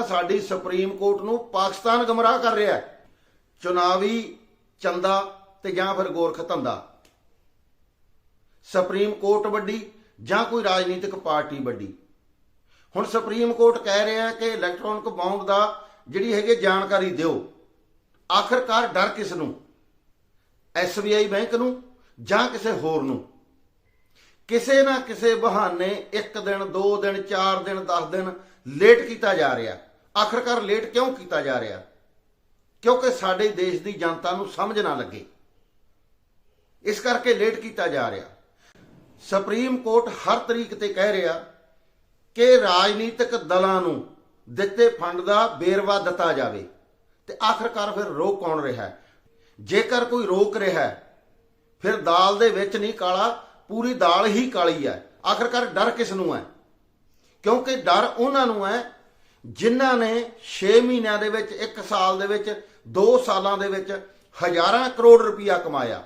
ਤਾਂ ਸਾਡੀ supreme court ਨੂੰ ਪਾਕਿਸਤਾਨ ਗਮਰਾਹ ਕਰ ਰਿਹਾ ਹੈ, ਚੁਣਾਵੀ ਚੰਦਾ ਤੇ ਜਾਂ ਫਿਰ ਗੋਰਖ ਧੰਦਾ। ਸੁਪਰੀਮ ਕੋਰਟ ਵੱਡੀ ਜਾਂ ਕੋਈ ਰਾਜਨੀਤਿਕ ਪਾਰਟੀ ਵੱਡੀ। ਹੁਣ ਸੁਪਰੀਮ ਕੋਰਟ ਕਹਿ ਰਿਹਾ ਹੈ ਕਿ ਇਲੈਕਟ੍ਰੋਨਿਕ ਬੌਂਡ ਦਾ ਜਿਹੜੀ ਹੈਗੀ ਜਾਣਕਾਰੀ ਦਿਓ। ਆਖਰਕਾਰ ਡਰ ਕਿਸ ਨੂੰ? SBI ਬੈਂਕ ਨੂੰ ਜਾਂ ਕਿਸੇ ਹੋਰ ਨੂੰ? ਕਿਸੇ ਨਾ ਕਿਸੇ ਬਹਾਨੇ ਇੱਕ ਦਿਨ, ਦੋ ਦਿਨ, ਚਾਰ ਦਿਨ 10 ਦਿਨ ਲੇਟ ਕੀਤਾ ਜਾ ਰਿਹਾ। ਆਖਰਕਾਰ ਲੇਟ ਕਿਉਂ ਕੀਤਾ ਜਾ ਰਿਹਾ? ਕਿਉਂਕਿ ਸਾਡੇ ਦੇਸ਼ ਦੀ ਜਨਤਾ ਨੂੰ ਸਮਝ ਨਾ ਲੱਗੇ। ਇਸ ਕਰਕੇ ਲੇਟ ਕੀਤਾ ਜਾ ਰਿਹਾ। ਸੁਪਰੀਮ ਕੋਰਟ ਹਰ ਤਰੀਕ ਤੇ ਕਹਿ ਰਿਹਾ ਕਿ ਰਾਜਨੀਤਿਕ ਦਲਾਂ ਨੂੰ ਦਿੱਤੇ ਫੰਡ ਦਾ ਬੇਰਵਾ ਦਿੱਤਾ ਜਾਵੇ। ਤੇ ਆਖਰਕਾਰ ਫਿਰ ਰੋਕ ਕੌਣ ਰਿਹਾ? ਹੈ ਜੇਕਰ ਕੋਈ ਰੋਕ ਰਿਹਾ ਹੈ ਫਿਰ ਦਾਲ ਦੇ ਵਿੱਚ ਨਹੀਂ ਕਾਲਾ, ਪੂਰੀ ਦਾਲ ਹੀ ਕਾਲੀ ਹੈ। ਆਖਰਕਾਰ ਡਰ ਕਿਸ ਨੂੰ ਹੈ? ਕਿਉਂਕਿ ਡਰ ਉਹਨਾਂ ਨੂੰ ਹੈ ਜਿਨ੍ਹਾਂ ਨੇ 6 ਮਹੀਨਿਆਂ ਦੇ ਵਿੱਚ 1 ਸਾਲ ਦੇ ਵਿੱਚ 2 ਸਾਲਾਂ ਦੇ ਵਿੱਚ ਹਜ਼ਾਰਾਂ ਕਰੋੜ ਰੁਪਇਆ ਕਮਾਇਆ।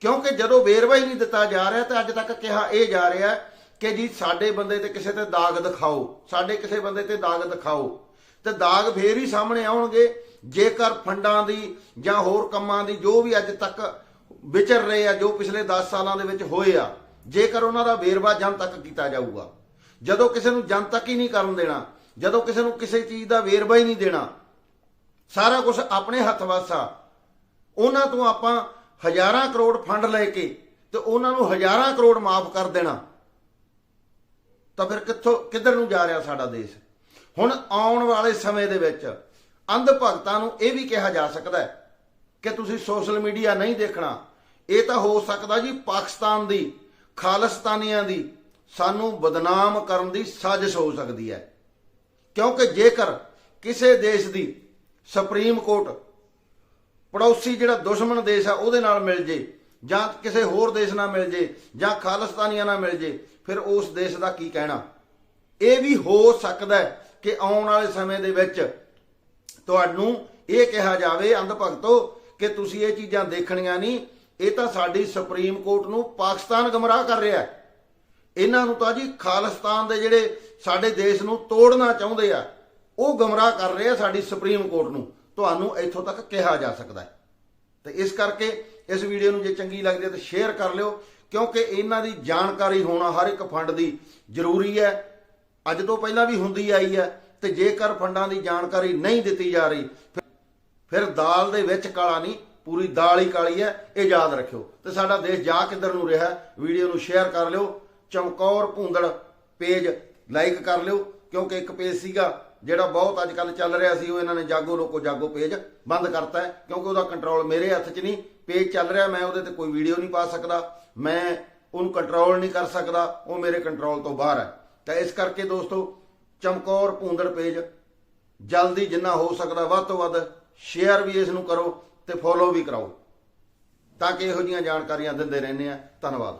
ਕਿਉਂਕਿ ਜਦੋਂ ਵੇਰਵਾ ਹੀ ਨਹੀਂ ਦਿੱਤਾ ਜਾ ਰਿਹਾ ਤਾਂ ਅੱਜ ਤੱਕ ਕਿਹਾ ਇਹ ਜਾ ਰਿਹਾ ਕਿ ਜੀ ਸਾਡੇ ਬੰਦੇ ਤੇ ਕਿਸੇ ਤੇ ਦਾਗ ਦਿਖਾਓ, ਸਾਡੇ ਕਿਸੇ ਬੰਦੇ ਤੇ ਦਾਗ ਦਿਖਾਓ। ਤੇ ਦਾਗ ਫੇਰ ਹੀ ਸਾਹਮਣੇ ਆਉਣਗੇ, ਜੇਕਰ ਫੰਡਾਂ ਦੀ ਜਾਂ ਹੋਰ ਕੰਮਾਂ ਦੀ ਜੋ ਵੀ ਅੱਜ ਤੱਕ ਵਿਚਰ ਰਹੇ ਆ, ਜੋ ਪਿਛਲੇ 10 ਸਾਲਾਂ ਦੇ ਵਿੱਚ ਹੋਏ ਆ, ਜੇਕਰ ਉਹਨਾਂ ਦਾ ਵੇਰਵਾ ਜਨ ਤੱਕ ਕੀਤਾ ਜਾਊਗਾ। ਜਦੋਂ ਕਿਸੇ ਨੂੰ ਜਨ ਤੱਕ ਹੀ ਨਹੀਂ ਕਰਨ ਦੇਣਾ ਜਦੋਂ ਕਿਸੇ ਨੂੰ ਕਿਸੇ ਚੀਜ਼ ਦਾ ਵੇਰਵਾ ਹੀ ਨਹੀਂ ਦੇਣਾ, ਸਾਰਾ ਕੁਝ ਆਪਣੇ ਹੱਥ ਵਾਸਾ ਉਹਨਾਂ ਤੋਂ ਆਪਾਂ ਹਜ਼ਾਰਾਂ ਕਰੋੜ ਫੰਡ ਲੈ ਕੇ ਤੇ ਉਹਨਾਂ ਨੂੰ ਹਜ਼ਾਰਾਂ ਕਰੋੜ ਮਾਫ ਕਰ ਦੇਣਾ। ਤਾਂ ਫਿਰ ਕਿੱਥੋਂ, ਕਿੱਧਰ ਨੂੰ ਜਾ ਰਿਹਾ ਸਾਡਾ ਦੇਸ਼? ਹੁਣ ਆਉਣ ਵਾਲੇ ਸਮੇਂ ਦੇ ਵਿੱਚ ਅੰਧ ਭਗਤਾਂ ਨੂੰ ਇਹ ਵੀ ਕਿਹਾ ਜਾ ਸਕਦਾ ਹੈ ਕਿ ਤੁਸੀਂ ਸੋਸ਼ਲ ਮੀਡੀਆ ਨਹੀਂ ਦੇਖਣਾ। ਇਹ ਤਾਂ ਹੋ ਸਕਦਾ ਜੀ ਪਾਕਿਸਤਾਨ ਦੀ, ਖਾਲਿਸਤਾਨੀਆਂ ਦੀ ਸਾਨੂੰ ਬਦਨਾਮ ਕਰਨ ਦੀ ਸਾਜ਼ਿਸ਼ ਹੋ ਸਕਦੀ ਹੈ। ਕਿਉਂਕਿ ਜੇਕਰ ਕਿਸੇ ਦੇਸ਼ ਦੀ ਸੁਪਰੀਮ ਕੋਰਟ ਪੜੋਸੀ ਜਿਹੜਾ ਦੁਸ਼ਮਣ ਦੇਸ਼ ਆ, ਉਹਦੇ ਨਾਲ ਮਿਲ ਜੇ, ਜਾਂ ਕਿਸੇ ਹੋਰ ਦੇਸ਼ ਨਾਲ ਮਿਲ ਜੇ, ਜਾਂ ਖਾਲਿਸਤਾਨੀਆਂ ਨਾਲ ਮਿਲ ਜੇ, ਫਿਰ ਉਸ ਦੇਸ਼ ਦਾ ਕੀ ਕਹਿਣਾ? ਇਹ ਵੀ ਹੋ ਸਕਦਾ ਕਿ ਆਉਣ ਵਾਲੇ ਸਮੇਂ ਦੇ ਵਿੱਚ ਤੁਹਾਨੂੰ ਇਹ ਕਿਹਾ ਜਾਵੇ, ਅੰਧ ਭਗਤੋ, ਕਿ ਤੁਸੀਂ ਇਹ ਚੀਜ਼ਾਂ ਦੇਖਣੀਆਂ ਨਹੀਂ। ਇਹ ਤਾਂ ਸਾਡੀ ਸੁਪਰੀਮ ਕੋਰਟ ਨੂੰ ਪਾਕਿਸਤਾਨ ਗਮਰਾਹ ਕਰ ਰਿਹਾ ਹੈ। ਇਹਨਾਂ ਨੂੰ ਤਾਂ ਜੀ ਖਾਲਿਸਤਾਨ ਦੇ ਜਿਹੜੇ ਸਾਡੇ ਦੇਸ਼ ਨੂੰ ਤੋੜਨਾ ਚਾਹੁੰਦੇ ਆ, ਉਹ ਗਮਰਾਹ ਕਰ ਰਹੇ ਆ ਸਾਡੀ ਸੁਪਰੀਮ ਕੋਰਟ ਨੂੰ। ਤੁਹਾਨੂੰ ਇੱਥੋਂ ਤੱਕ ਕਿਹਾ ਜਾ ਸਕਦਾ ਹੈ। ਤੇ ਇਸ ਕਰਕੇ ਇਸ ਵੀਡੀਓ ਨੂੰ ਜੇ ਚੰਗੀ ਲੱਗਦੀ ਹੈ ਤਾਂ ਸ਼ੇਅਰ ਕਰ ਲਿਓ, ਕਿਉਂਕਿ ਇਹਨਾਂ ਦੀ ਜਾਣਕਾਰੀ ਹੋਣਾ ਹਰ ਇੱਕ ਫੰਡ ਦੀ ਜ਼ਰੂਰੀ ਹੈ। ਅੱਜ ਤੋਂ ਪਹਿਲਾਂ ਵੀ ਹੁੰਦੀ ਆਈ ਹੈ ਤੇ ਜੇਕਰ ਫੰਡਾਂ ਦੀ ਜਾਣਕਾਰੀ ਨਹੀਂ ਦਿੱਤੀ ਜਾ ਰਹੀ, ਫਿਰ- ਦਾਲ ਦੇ ਵਿੱਚ ਕਾਲਾ ਨਹੀਂ, ਪੂਰੀ ਦਾਲ ਹੀ ਕਾਲੀ ਹੈ, ਇਹ ਯਾਦ ਰੱਖਿਓ। ਤੇ ਸਾਡਾ ਦੇਸ਼ ਜਾ ਕਿੱਧਰ ਨੂੰ ਰਿਹਾ, ਵੀਡੀਓ ਨੂੰ ਸ਼ੇਅਰ ਕਰ ਲਿਓ। ਚਮਕੌਰ ਭੂੰਦੜ, ਪੇਜ ਲਾਈਕ ਕਰ ਲਿਓ, ਕਿਉਂਕਿ ਇੱਕ ਪੇਜ ਸੀਗਾ ਜਿਹੜਾ ਬਹੁਤ ਅੱਜ ਕੱਲ ਚੱਲ ਰਿਹਾ ਸੀ, ਉਹ ਇਹਨਾਂ ਨੇ ਜਾਗੋ ਲੋਕੋ ਜਾਗੋ ਪੇਜ ਬੰਦ ਕਰਤਾ ਹੈ, ਕਿਉਂਕਿ ਉਹਦਾ ਕੰਟਰੋਲ ਮੇਰੇ ਹੱਥ 'ਚ ਨਹੀਂ, ਪੇਜ ਚੱਲ ਰਿਹਾ, ਮੈਂ ਉਹਦੇ ਤੇ ਕੋਈ ਵੀਡੀਓ ਨਹੀਂ ਪਾ ਸਕਦਾ, ਮੈਂ ਉਹਨੂੰ ਕੰਟਰੋਲ ਨਹੀਂ ਕਰ ਸਕਦਾ, ਉਹ ਮੇਰੇ ਕੰਟਰੋਲ ਤੋਂ ਬਾਹਰ ਹੈ। ਤਾਂ ਇਸ ਕਰਕੇ ਦੋਸਤੋ, ਚਮਕੌਰ ਭੂੰਦੜ ਪੇਜ, ਜਲਦੀ ਜਿੰਨਾ ਹੋ ਸਕਦਾ ਵੱਧ ਤੋਂ ਵੱਧ ਸ਼ੇਅਰ ਵੀ ਇਸ ਨੂੰ ਕਰੋ ਤੇ ਫੋਲੋ ਵੀ ਕਰਾਓ। ਤਾਂ ਕਿ ਇਹੋ ਜਿਹੀਆਂ ਜਾਣਕਾਰੀਆਂ ਦਿੰਦੇ ਰਹਿੰਦੇ ਆ ਧੰਨਵਾਦ।